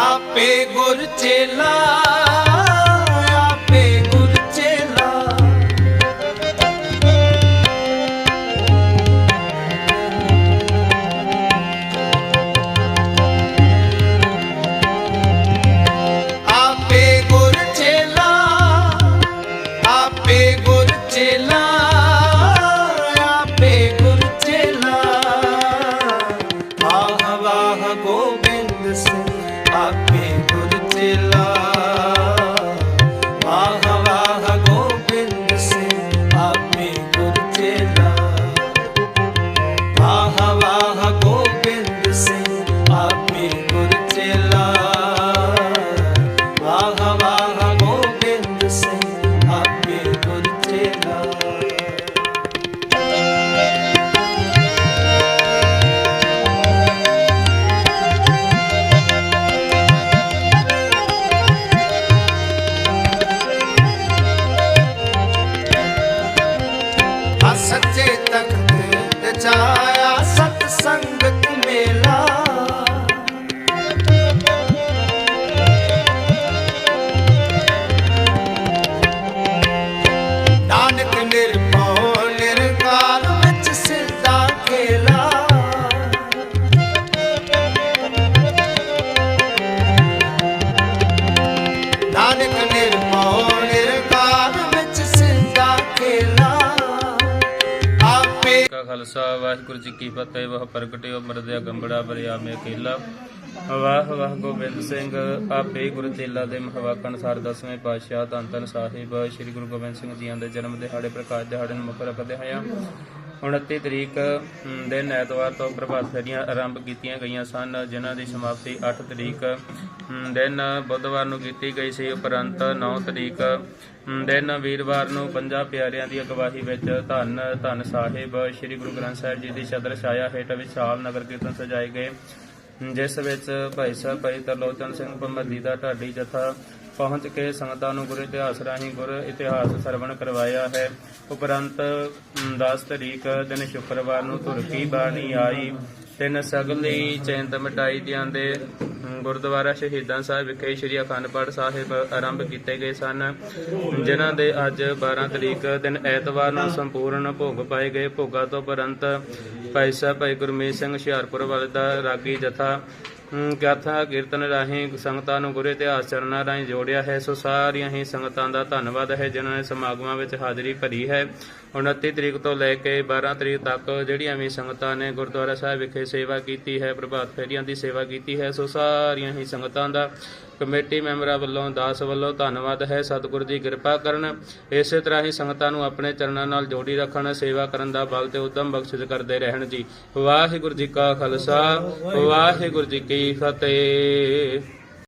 ਆਪੇ ਗੁਰ ਚੇਲਾ ਕਾ ਖਾਲਸਾ, ਵਾਹਿਗੁਰੂ ਜੀ ਕੀ ਫਤਿਹ। ਵਹ ਪ੍ਰਗਟਿਓ ਮਰਦਿਆ ਗੰਬੜਾ ਬਰਿਆ ਮੇ ਅਕੇਲਾ। ਵਾਹ ਵਾਹ ਗੋਬਿੰਦ ਸਿੰਘ, ਆਪੇ ਗੁਰੂ ਤੇਲਾ ਦੇ ਮਹਵਾਕਣ ਸਰ ਦਸਵੇਂ ਪਾਤਸ਼ਾਹ ਧੰਨ ਧੰਨ ਸਾਹਿਬ। ਸ੍ਰੀ ਗੁਰੂ ਗੋਬਿੰਦ ਸਿੰਘ ਜੀਆਂ ਦੇ ਜਨਮ ਦਿਹਾੜੇ ਪ੍ਰਕਾਸ਼ ਦਿਹਾੜੇ ਨੂੰ ਮੁੱਖ ਰੱਖਦੇ ਹਾਂ 29 ਤਰੀਕ ਦਿਨ ਐਤਵਾਰ ਤੋਂ ਪ੍ਰਭਾਤ ਫੇਰੀਆਂ ਆਰੰਭ ਕੀਤੀਆਂ ਗਈਆਂ ਸਨ, ਜਿਨ੍ਹਾਂ ਦੀ ਸਮਾਪਤੀ 8 ਤਰੀਕ ਦਿਨ ਬੁੱਧਵਾਰ ਨੂੰ ਕੀਤੀ ਗਈ ਸੀ, ਉਪਰੰਤ 9 ਤਰੀਕ ਦਿਨ ਵੀਰਵਾਰ ਨੂੰ ਪੰਜਾਂ ਪਿਆਰਿਆਂ ਦੀ ਅਗਵਾਈ ਵਿੱਚ ਧੰਨ ਧੰਨ ਸਾਹਿਬ, ਸ੍ਰੀ ਗੁਰੂ ਗ੍ਰੰਥ ਸਾਹਿਬ ਜੀ ਦੀ ਛਤਰ ਛਾਇਆ ਹੇਠ ਵਿਸ਼ਾਲ ਨਗਰ ਕੀਰਤਨ ਸਜਾਏ ਗਏ, ਜਿਸ ਵਿੱਚ ਭਾਈ ਸਾਹਿਬ ਭਾਈ ਤਰਲੋਚਨ ਸਿੰਘ ਭੰਮਦੀ ਦਾ ਢਾਡੀ ਜਥਾ ਪਹੁੰਚ ਕੇ ਸੰਗਤਾਂ ਨੂੰ ਗੁਰ ਇਤਿਹਾਸ ਰਾਹੀਂ ਗੁਰ ਇਤਿਹਾਸ ਸਰਵਣ ਕਰਵਾਇਆ ਹੈ। ਉਪਰੰਤ ਅਮ, 10 ਤਰੀਕ ਦਿਨ ਸ਼ੁੱਕਰਵਾਰ ਨੂੰ ਤੁਰਕੀ ਬਾਣੀ ਆਈ। ਤਿੰਨ ਸਗਲੀ ਚੈਂਤ ਮਟਾਈ ਜਾਂਦੇ ਅਮ, ਗੁਰਦੁਆਰਾ ਸ਼ਹੀਦਾਂ ਸਾਹਿਬ ਵਿਖੇ ਸ੍ਰੀ ਅਖੰਡ ਪਾਠ ਸਾਹਿਬ ਆਰੰਭ ਕੀਤੇ ਗਏ ਸਨ ਜਿਨ੍ਹਾਂ ਦੇ ਅੱਜ 12 ਤਰੀਕ ਦਿਨ ਐਤਵਾਰ ਨੂੰ ਸੰਪੂਰਨ ਭੋਗ ਪਾਏ ਗਏ। ਭੋਗਾਂ ਤੋਂ ਉਪਰੰਤ ਭਾਈ ਸਾਹਿਬ ਭਾਈ ਗੁਰਮੀਤ ਸਿੰਘ ਹੁਸ਼ਿਆਰਪੁਰ ਵਾਲੇ ਦਾ ਰਾਗੀ ਜਥਾ ਅਮ, ਕੀਰਤਨ ਰਾਹੀਂ ਸੰਗਤਾਂ ਨੂੰ ਗੁਰੂ ਇਤਿਹਾਸ ਚਰਨਾਂ ਰਾਹੀਂ ਜੋੜਿਆ ਹੈ ਸੋ ਸਾਰੀਆਂ ਹੀ ਸੰਗਤਾਂ ਦਾ ਧੰਨਵਾਦ ਹੈ ਜਿਨ੍ਹਾਂ ਨੇ ਸਮਾਗਮਾਂ ਵਿੱਚ ਹਾਜ਼ਰੀ ਭਰੀ ਹੈ। 29 ਤਰੀਕ ਤੋਂ ਲੈ ਕੇ 12 ਤਰੀਕ ਤੱਕ ਜਿਹੜੀਆਂ ਵੀ ਸੰਗਤਾਂ ਨੇ ਗੁਰਦੁਆਰਾ ਸਾਹਿਬ ਵਿਖੇ ਸੇਵਾ ਕੀਤੀ ਹੈ ਪ੍ਰਭਾਤ ਫੇਰੀਆਂ ਦੀ ਸੇਵਾ ਕੀਤੀ ਹੈ ਸੋ ਸਾਰੀਆਂ ਹੀ ਸੰਗਤਾਂ ਦਾ ਕਮੇਟੀ ਮੈਂਬਰਾਂ ਵੱਲੋਂ ਦਾਸ ਵੱਲੋਂ ਧੰਨਵਾਦ ਹੈ ਸਤਿਗੁਰੂ ਦੀ ਕਿਰਪਾ ਕਰਨ। ਇਸੇ ਤਰ੍ਹਾਂ ਹੀ ਸੰਗਤਾਂ ਨੂੰ ਆਪਣੇ ਚਰਨਾਂ ਨਾਲ ਜੋੜੀ ਰੱਖਣ ਸੇਵਾ ਕਰਨ ਦਾ ਬਲ ਤੇ ਉਦਮ ਬਖਸ਼ਿਸ਼ ਕਰਦੇ ਰਹਿਣ ਜੀ। ਵਾਹਿਗੁਰੂ ਜੀ ਕਾ ਖਾਲਸਾ ਵਾਹਿਗੁਰੂ ਜੀ ਕੀ ਕੀ ਫਤਿਹ